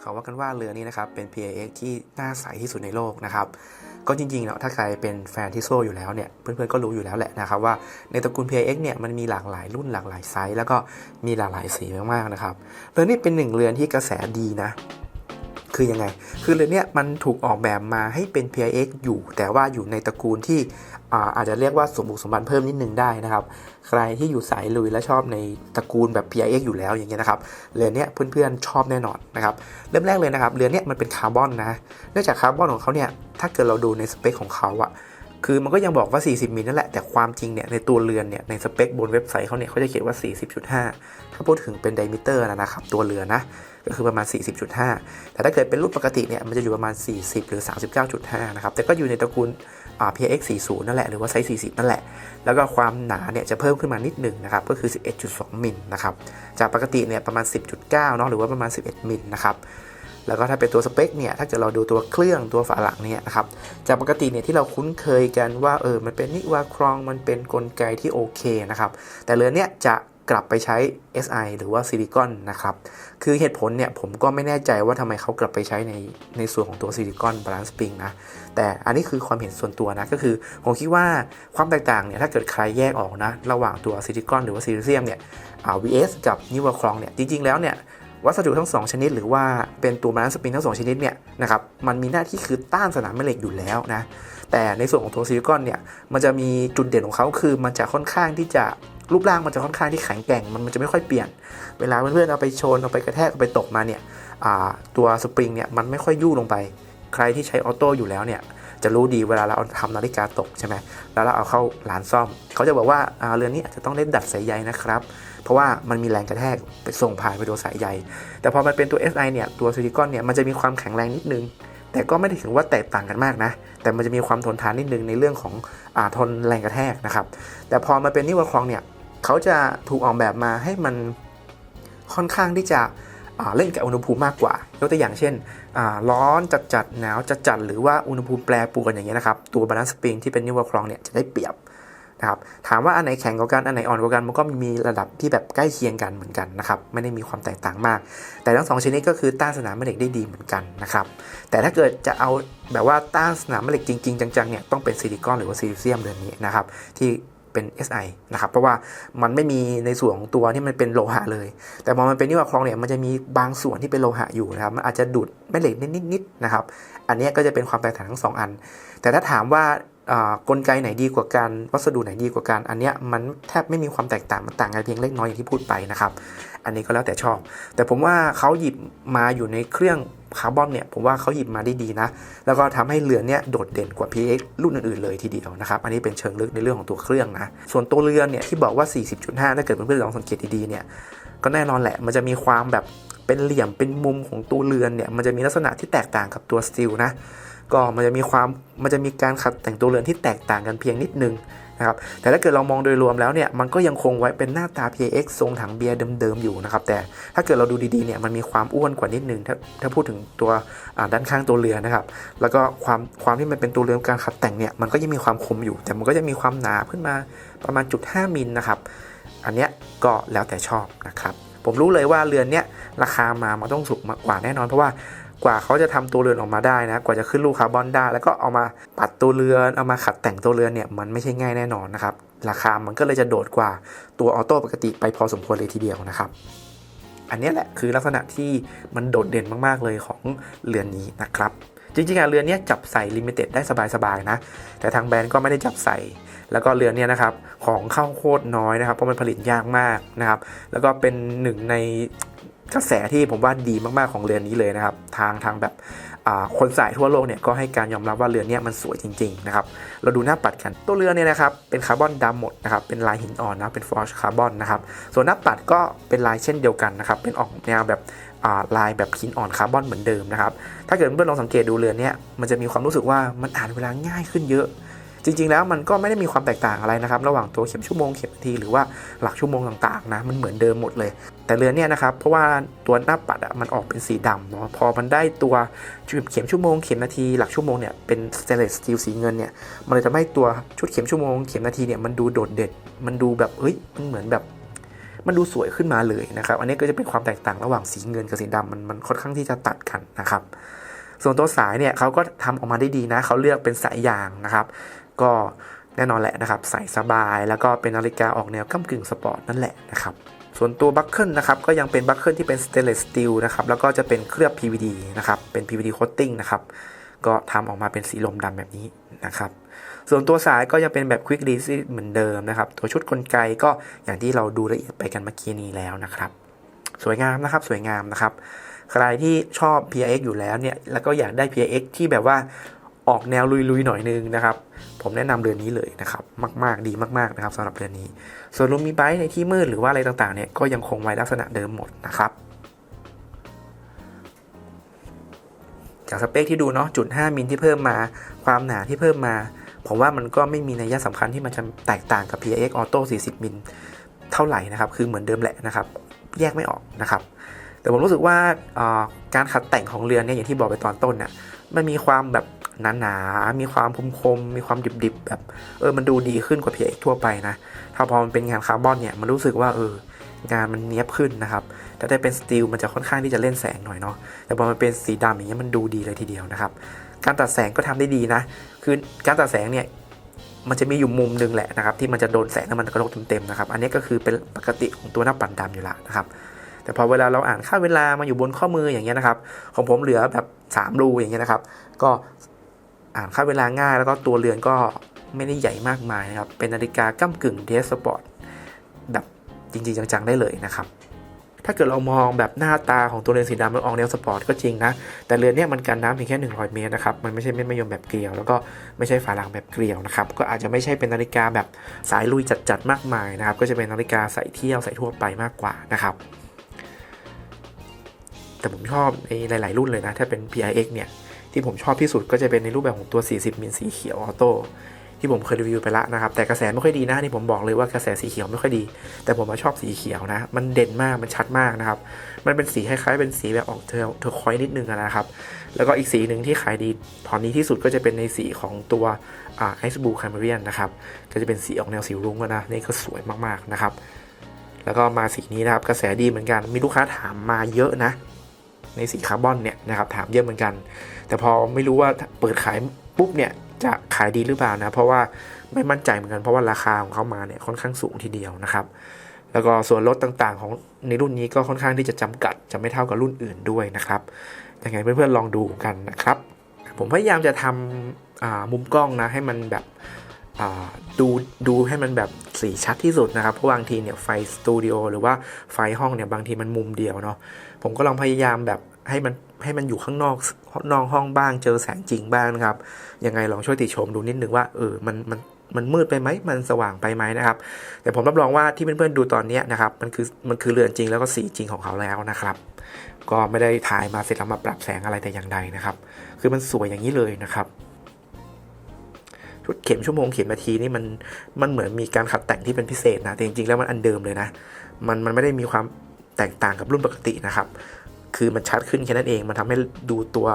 เขาว่ากันว่าเรือนี้นะครับเป็น PAX ที่น่าใสที่สุดในโลกนะครับก็จริงๆแล้วถ้าใครเป็นแฟนที่โซ่อยู่แล้วเนี่ยเพื่อนๆก็รู้อยู่แล้วแหละนะครับว่าในตระกูล PAX เนี่ยมันมีหลากหลายรุ่นหลากหลายไซส์แล้วก็มีหลากหลายสีมากๆนะครับเรือนี้เป็นหนึ่งเรือนที่กระแสดีนะ คือยังไง คือเรือเนี้ยมันถูกออกแบบมาให้เป็น PIX อยู่ แต่ว่าอยู่ในตระกูลที่อาอาจจะเรียกว่าสมบุกสมบันเพิ่มนิดนึงได้นะครับ ใครที่อยู่สายลุยและชอบในตระกูลแบบ PIX อยู่แล้วอย่างเงี้ยนะครับ เรือเนี้ยเพื่อนๆชอบแน่นอนนะครับ เริ่มแรกเลยนะครับ เรือเนี้ยมันเป็นคาร์บอนนะ เนื่องจากคาร์บอนของเขาเนี่ย ถ้าเกิดเราดูในสเปคของเขาอะคือมันก็ยังบอกว่า 40 มิลนั่นแหละ แต่ความจริงเนี่ยในตัวเรือนเนี่ยในสเปคบนเว็บไซต์เขาเนี่ยเขาจะเขียนว่า 40.5 ถ้าพูดถึงเป็นไดมิเตอร์นะครับตัวเรือนะ ก็คือประมาณ 40.5 แต่ถ้าเกิดเป็นรุ่นปกติเนี่ยมันจะอยู่ประมาณ 40 หรือ 39.5 นะครับ แต่ก็อยู่ในตระกูล PX 40นั่นแหละ หรือว่าไซส์ 40 นั่นแหละ แล้วก็ความหนาเนี่ยจะเพิ่มขึ้นมานิดหนึ่งนะครับ ก็คือ 11.2 มิลนะครับ จากปกติเนี่ยประมาณ 10.9 เนาะ หรือว่าประมาณ 11 มิลนะครับแล้วก็ถ้าเป็นตัวสเปคเนี่ย ถ้าเกิดเราดูตัวเครื่องตัวฝาหลังเนี่ยนะครับ จากปกติเนี่ยที่เราคุ้นเคยกันว่าเออ มันเป็นนิวาครอง มันเป็นกลไกที่โอเคนะครับ แต่เรือเนี่ยจะ กลับไปใช้ SI หรือว่าซิลิคอนนะครับ คือเหตุผลเนี่ยผมก็ไม่แน่ใจว่าทำไมเขากลับไปใช้ในในส่วนของตัวซิลิคอนบาลานซ์สปริงนะ แต่อันนี้คือความเห็นส่วนตัวนะ ก็คือผมคิดว่าความแตกต่างเนี่ยถ้าเกิดใครแยกออกนะ ระหว่างตัวซิลิคอนหรือว่าซิลิเซียมเนี่ยอ่ VS กับนิวครองเนี่ย จริง ๆ แล้วเนี่ยวัสดุทั้ง 2 ชนิด หรือว่าเป็นตัวบาลานซ์สปริงทั้ง 2 ชนิดเนี่ยนะครับมันมีหน้าที่คือต้านสนามแม่เหล็กอยู่แล้วนะแต่ในส่วนของตัวซิลิคอนเนี่ยมันจะมีจุดเด่นของเขาคือมันจะค่อนข้างที่จะ รูปร่างมันจะค่อนข้างที่แข็งแกร่งมันมันจะไม่ค่อยเปลี่ยน เวลาเพื่อนๆเอาไปชนเอาไปกระแทกเอาไปตกมาเนี่ยตัวสปริงเนี่ยมันไม่ค่อยยู่ลงไป ใครที่ใช้ออโต้อยู่แล้วเนี่ยจะรู้ดีเวลาเราเอาทำนาฬิกาตกใช่ไหมแล้วเราเอาเข้าร้านซ่อม เขาจะบอกว่าเรือนนี้อาจจะต้องเล่นดัดสายใยนะครับ เพราะว่ามันมีแรงกระแทกไปส่งผ่านไปโดนสายใย แต่พอมันเป็นตัว SI เนี่ยตัวซิลิคอนเนี่ยมันจะมีความแข็งแรงนิดนึง แต่ก็ไม่ได้ถึงว่าแตกต่างกันมากนะ แต่มันจะมีความทนทานนิดนึงในเรื่องของอทนแรงกระแทกนะครับ แต่พอมาเป็นนิวครองเนี่ย เขาจะถูกออกแบบมาให้มันค่อนข้างที่จะเล่นกับอุณหภูมิมากกว่า ยกตัวอย่างเช่น ร้อนจัดจัดๆหนาวจัดจัดๆหรือว่าอุณหภูมิแปรปรวนอย่างเงี้ยนะครับ ตัวบาลานซ์สปริงที่เป็นนิวครองเนี่ยจะได้เปรียบนะครับ ถามว่าอันไหนแข็งกว่ากัน อันไหนอ่อนกว่ากัน มันก็มีระดับที่แบบใกล้เคียงกันเหมือนกันนะครับ ไม่ได้มีความแตกต่างมาก แต่ทั้งสองชนิดก็คือต้านสนามแม่เหล็กได้ดีเหมือนกันนะครับ แต่ถ้าเกิดจะเอาแบบว่าต้านสนามแม่เหล็กจริง ๆ จังๆเนี่ยต้องเป็นซิลิคอนหรือว่าซิลิเซียมเรือนนี้นะครับ ที่ เป็น SI นะครับเพราะว่ามันไม่มีในส่วนของตัวที่มันเป็นโลหะเลย แต่พอมันเป็นนิวคลองเนี่ยมันจะมีบางส่วนที่เป็นโลหะอยู่นะครับมันอาจจะดูดแม่เหล็กนิดๆนะครับ อันนี้ก็จะเป็นความแตกต่างทั้งสองอัน แต่ถ้าถามว่า กลไกไหนดีกว่ากัน วัสดุไหนดีกว่ากัน อันเนี้ยมันแทบไม่มีความแตกต่างมันต่างกันเพียงเล็กน้อยอย่างที่พูดไปนะครับ อันนี้ก็แล้วแต่ชอบ แต่ผมว่าเขาหยิบมาอยู่ในเครื่องคาร์บอนเนี่ยผมว่าเขาหยิบมาได้ดีนะ แล้วก็ทำให้เรือเนี่ยโดดเด่นกว่า PX รุ่นอื่นๆเลยทีเดียวนะครับ อันนี้เป็นเชิงลึกในเรื่องของตัวเครื่องนะ ส่วนตัวเรือเนี่ยที่บอกว่า 40.5 ถ้าเกิดเพื่อนๆลองสังเกตดีๆเนี่ย ก็แน่นอนแหละมันจะมีความแบบเป็นเหลี่ยมเป็นมุมของตัวเรือนเนี่ยมันจะมีลักษณะที่แตกต่างกับตัวสตีลนะ ก็มันจะมีความมันจะมีการขัดแต่งตัวเรือนที่แตกต่างกันเพียงนิดนึงนะครับแต่ถ้าเกิดเรามองโดยรวมแล้วเนี่ยมันก็ยังคงไว้เป็นหน้าตา PX ทรงถังเบียร์เดิมๆอยู่นะครับแต่ถ้าเกิดเราดูดีๆเนี่ยมันมีความอ้วนกว่านิดนึงถ้าถ้าพูดถึงตัวด้านข้างตัวเรือนะครับแล้วก็ความความที่มันเป็นตัวเรือนการขัดแต่งเนี่ยมันก็ยังมีความคมอยู่ แต่มันก็จะมีความหนาขึ้นมาประมาณจุด5มิลนะครับอันเนี้ยก็แล้วแต่ชอบนะครับผมรู้เลยว่าเรือนเนี้ยราคามามันต้องสูงมากกว่าแน่นอนเพราะว่า กว่าเขาจะทำตัวเรือนออกมาได้นะ กว่าจะขึ้นลูกคาร์บอนได้ แล้วก็เอามาปัดตัวเรือน เอามาขัดแต่งตัวเรือนเนี่ย มันไม่ใช่ง่ายแน่นอนนะครับ ราคามันก็เลยจะโดดกว่าตัวออโต้ปกติไปพอสมควรเลยทีเดียวนะครับ อันนี้แหละคือลักษณะที่มันโดดเด่นมากๆเลยของเรือนนี้นะครับ จริงๆอะเรือนเนี้ยจับใส่ลิมิเต็ดได้สบายๆนะ แต่ทางแบรนด์ก็ไม่ได้จับใส่แล้วก็เรือนเนี้ยนะครับของเข้าโคตรน้อยนะครับเพราะมันผลิตยากมากนะครับ แล้วก็เป็นหนึ่งใน กระแสที่ผมว่าดีมากๆของเรือนนี้เลยนะครับ ทางทางแบบคนสายทั่วโลกเนี่ยก็ให้การยอมรับว่าเรือนนี้มันสวยจริงๆนะครับ เราดูหน้าปัดกัน ตัวเรือเนี่ยนะครับเป็นคาร์บอนดำหมดนะครับ เป็นลายหินอ่อนนะเป็นฟอร์ชคาร์บอนนะครับ ส่วนหน้าปัดก็เป็นลายเช่นเดียวกันนะครับ เป็นออกแนวแบบลายแบบหินอ่อนคาร์บอนเหมือนเดิมนะครับ ถ้าเกิดเพื่อนๆลองสังเกตดูเรือนเนี่ยมันจะมีความรู้สึกว่ามันอ่านเวลาง่ายขึ้นเยอะจริงๆ แล้วมันก็ไม่ได้มีความแตกต่างอะไรนะครับ ระหว่างตัวเข็มชั่วโมงเข็มนาทีหรือว่าหลักชั่วโมงต่างๆนะมันเหมือนเดิมหมดเลย แต่เรือนเนี่ยนะครับ เพราะว่าตัวหน้าปัดอะมันออกเป็นสีดำเนาะพอมันได้ตัวเข็มชั่วโมงเข็มนาทีหลักชั่วโมงเนี่ยเป็นสเตนเลสสตีลสีเงินเนี่ยมันเลยทำให้ตัวชุดเข็มชั่วโมงเข็มนาทีเนี่ยมันดูโดดเด่นมันดูแบบเฮ้ยมันเหมือนแบบมันดูสวยขึ้นมาเลยนะครับ อันนี้ก็จะเป็นความแตกต่างระหว่างสีเงินกับสีดำมันมันค่อนข้างที่จะตัดกันนะครับ ส่วนตัวสายเนี่ยเขาก็ทำออกมาได้ดีนะเขาเลือกเป็นสายยางนะครับ ก็แน่นอนแหละนะครับ ใส่สบายแล้วก็เป็นนาฬิกาออกแนวก้ากึ่งสปอร์ตนั่นแหละนะครับ ส่วนตัวบัคเกิลนะครับก็ยังเป็นบัคเกิลที่เป็นสเตนเลสสตีลนะครับแล้วก็จะเป็นเคลือบ PVD นะครับเป็น PVD coating นะครับก็ทำออกมาเป็นสีลมดำแบบนี้นะครับ ส่วนตัวสายก็ยังเป็นแบบ Quick Release เหมือนเดิมนะครับ ตัวชุดกลไกก็อย่างที่เราดูละเอียดไปกันเมื่อกี้นี้แล้วนะครับ สวยงามนะครับสวยงามนะครับ ใครที่ชอบ PRX อยู่แล้วเนี่ยแล้วก็อยากได้ PRX ที่แบบว่า ออกแนวลุยๆหน่อยนึงนะครับ ผมแนะนำเรือนนี้เลยนะครับ มาก ๆ ดีมากๆนะครับสำหรับเรือนนี้ ส่วนลูมีไบในที่มืดหรือว่าอะไรต่างๆเนี่ยก็ยังคงไว้ลักษณะเดิมหมดนะครับจากสเปคที่ดูเนาะจุด 5 มิลที่เพิ่มมา ความหนาที่เพิ่มมาผมว่ามันก็ไม่มีนัยสำคัญที่มันจะแตกต่างกับ PX Auto 40 มิลเท่าไหร่นะครับ คือเหมือนเดิมแหละนะครับ แยกไม่ออกนะครับ แต่ผมรู้สึกว่าการขัดแต่งของเรือนเนี่ยอย่างที่บอกไปตอนต้นเนี่ยมันมีความแบบ หนาๆมีความคมคมๆมีความดิบๆแบบเออมันดูดีขึ้นกว่า PX ทั่วไปนะถ้าพอมันเป็นงานคาร์บอนเนี่ยมันรู้สึกว่าเอองานมันเนี้ยบขึ้นนะครับแต่ถ้าเป็นสตีลมันจะค่อนข้างที่จะเล่นแสงหน่อยเนาะแต่พอมันเป็นสีดำอย่างเงี้ยมันดูดีเลยทีเดียวนะครับ การตัดแสงก็ทำได้ดีนะ คือการตัดแสงเนี่ยมันจะมีอยู่มุมหนึงแหละนะครับที่มันจะโดนแสงแล้วมันกระทบเต็มๆนะครับอันนี้ก็คือเป็นปกติของตัวหน้าปัดดำอยู่ล้วนะครับแต่พอเวลาเราอ่านค่าเวลามาอยู่บนข้อมืออย่างเงี้ยนะครับ ของผมเหลือแบบ 3 รูอย่างเงี้ยนะครับ ก็ อ่านค่าเวลาง่ายแล้วก็ตัวเรือนก็ไม่ได้ใหญ่มากมายนะครับ เป็นนาฬิกาก้ากึ่งเดสปอร์ตแบบจริงๆ จังๆ ได้เลยนะครับ ถ้าเกิดเรามองแบบหน้าตาของตัวเรือนสีดำมันออกแนวสปอร์ตก็จริงนะ แต่เรือนเนี้ยมันกันน้ำเพียงแค่ 100 เมตรนะครับ มันไม่ใช่เม็ดมะยมแบบเกลียว แล้วก็ไม่ใช่ฝาหลังแบบเกลียวนะครับ ก็อาจจะไม่ใช่เป็นนาฬิกาแบบสายลุยจัดๆ มากมายนะครับ ก็จะเป็นนาฬิกาใส่เที่ยวใส่ทั่วไปมากกว่านะครับ แต่ผมชอบในหลาย ๆ รุ่นเลยนะ ถ้าเป็น PIX เนี่ย ที่ผมชอบที่สุดก็จะเป็นในรูปแบบของตัว 40มิลสีเขียวออโต้ที่ผมเคยรีวิวไปละนะครับ แต่กระแสไม่ค่อยดีนะนี่ผมบอกเลยว่ากระแสสีเขียวไม่ค่อยดี แต่ผมมาชอบสีเขียวนะ มันเด่นมากมันชัดมากนะครับ มันเป็นสีคล้ายๆเป็นสีแบบออกเทอร์เทอร์คอยนิดนึงนะครับ แล้วก็อีกสีหนึ่งที่ขายดีตอนนี้ที่สุดก็จะเป็นในสีของตัวไอซ์บูคาเมเรียนนะครับก็จะเป็นสีออกแนวสีรุ้งนะนี่ก็สวยมากๆนะครับ แล้วก็มาสีนี้นะครับกระแสดีเหมือนกัน มีลูกค้าถามมาเยอะนะ ในสีคาร์บอนเนี่ยนะครับถามเยอะเหมือนกัน แต่พอไม่รู้ว่าเปิดขายปุ๊บเนี่ยจะขายดีหรือเปล่านะ เพราะว่าไม่มั่นใจเหมือนกันเพราะว่าราคาของเขามาเนี่ยค่อนข้างสูงทีเดียวนะครับ แล้วก็ส่วนลดต่างๆ ของในรุ่นนี้ก็ค่อนข้างที่จะจำกัดจะไม่เท่ากับรุ่นอื่นด้วยนะครับยังไงเพื่อนๆลองดูกันนะครับ ผมพยายามจะทำมุมกล้องนะให้มันแบบ ดูดูให้มันแบบสีชัดที่สุดนะครับ เพราะบางทีเนี่ยไฟสตูดิโอหรือว่าไฟห้องเนี่ยบางทีมันมุมเดียวเนาะผมก็ลองพยายามแบบให้มันให้มันอยู่ข้างนอกนอกห้องบ้างเจอแสงจริงบ้างนะครับยังไงลองช่วยติชมดูนิดนึงว่าเออมันมันมันมืดไปไหมมันสว่างไปไหมนะครับ แต่ผมรับรองว่าที่เพื่อนๆดูตอนนี้นะครับมันคือมันคือเรือนจริงแล้วก็สีจริงของเขาแล้วนะครับ ก็ไม่ได้ถ่ายมาเสร็จแล้วมาปรับแสงอะไรแต่อย่างใดนะครับ คือมันสวยอย่างนี้เลยนะครับ ชุดเข็มชั่วโมงเข็มนาทีนี่มันมันเหมือนมีการขัดแต่งที่เป็นพิเศษนะแต่จริงๆแล้วมันอันเดิมเลยนะมันมันไม่ได้มีความแตกต่างกับรุ่นปกตินะครับ คือมันชัดขึ้นแค่นั้นเอง มันทำให้ดูตัว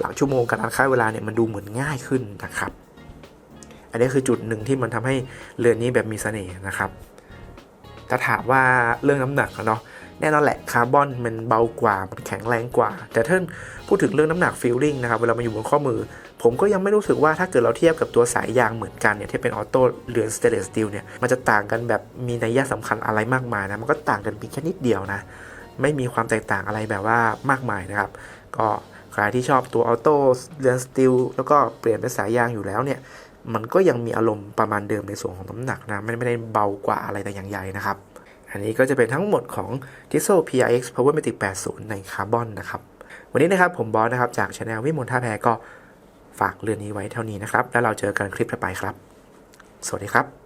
หลังชั่วโมงการอ่านค่าเวลาเนี่ยมันดูเหมือนง่ายขึ้นนะครับ อันนี้คือจุดหนึ่งที่มันทำให้เรือนนี้แบบมีเสน่ห์นะครับ ถ้าถามว่าเรื่องน้ำหนักเนาะ แน่นอนแหละคาร์บอนมันเบากว่ามันแข็งแรงกว่า แต่ถ้าพูดถึงเรื่องน้ำหนักฟิลลิ่งนะครับเวลามาอยู่บนข้อมือ ผมก็ยังไม่รู้สึกว่าถ้าเกิดเราเทียบกับตัวสายยางเหมือนกันเนี่ยที่เป็นออโต้เรือนสเตเลสสตีลเนี่ยมันจะต่างกันแบบมีนัยสำคัญอะไรมากมายนะมันก็ต่างกันเพียงแค่นิดเดียวนะไม่มีความแตกต่างอะไรแบบว่ามากมายนะครับ ก็ใครที่ชอบตัวออโต้เรือนสตีลแล้วก็เปลี่ยนเป็นสายยางอยู่แล้วเนี่ยมันก็ยังมีอารมณ์ประมาณเดิมในส่วนของน้ำหนักนะไม่ได้เบากว่าอะไรแต่อย่างใหญ่นะครับ อันนี้ก็จะเป็นทั้งหมดของ t i s o PRX Powermatic 80 ในคาร์บอนนะครับ วันนี้นะครับผมบอสนะครับ จากช anel วิมลท่าแพก็ฝากเรื่องนี้ไว้เท่านี้นะครับ แล้วเราเจอกันคลิปต่อไปครับ สวัสดีครับ